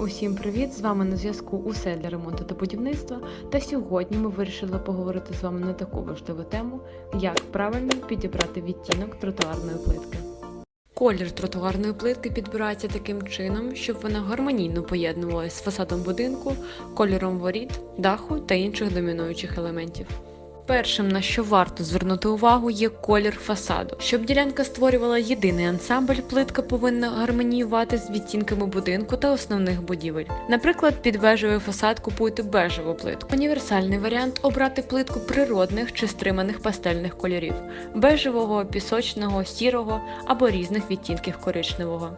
Усім привіт! З вами на зв'язку усе для ремонту та будівництва. Та сьогодні ми вирішили поговорити з вами на таку важливу тему, як правильно підібрати відтінок тротуарної плитки. Колір тротуарної плитки підбирається таким чином, щоб вона гармонійно поєднувалася з фасадом будинку, кольором воріт, даху та інших домінуючих елементів. Першим, на що варто звернути увагу, є колір фасаду. Щоб ділянка створювала єдиний ансамбль, плитка повинна гармоніювати з відтінками будинку та основних будівель. Наприклад, під бежевий фасад купуйте бежеву плитку. Універсальний варіант обрати плитку природних чи стриманих пастельних кольорів бежевого, пісочного, сірого або різних відтінків коричневого.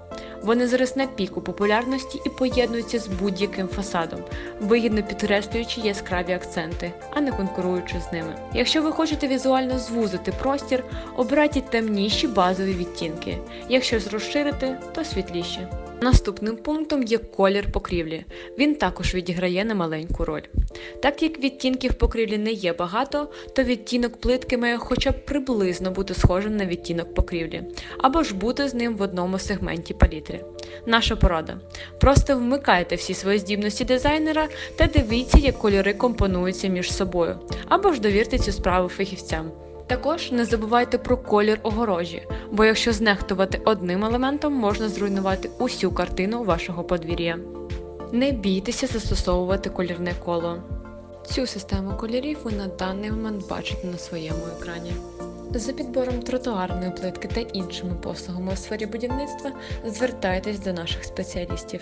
Вони зараз на піку популярності і поєднуються з будь-яким фасадом, вигідно підкреслюючи яскраві акценти, а не конкуруючи з ними. Якщо ви хочете візуально звузити простір, обирайте темніші базові відтінки. Якщо розширити, то світліші. Наступним пунктом є колір покрівлі. Він також відіграє немаленьку роль. Так як відтінків покрівлі не є багато, то відтінок плитки має хоча б приблизно бути схожим на відтінок покрівлі, або ж бути з ним в одному сегменті палітри. Наша порада: просто вмикайте всі свої здібності дизайнера та дивіться, як кольори компонуються між собою, або ж довірте цю справу фахівцям. Також не забувайте про колір огорожі, бо якщо знехтувати одним елементом, можна зруйнувати усю картину вашого подвір'я. Не бійтеся застосовувати колірне коло. Цю систему кольорів ви на даний момент бачите на своєму екрані. За підбором тротуарної плитки та іншими послугами у сфері будівництва звертайтесь до наших спеціалістів.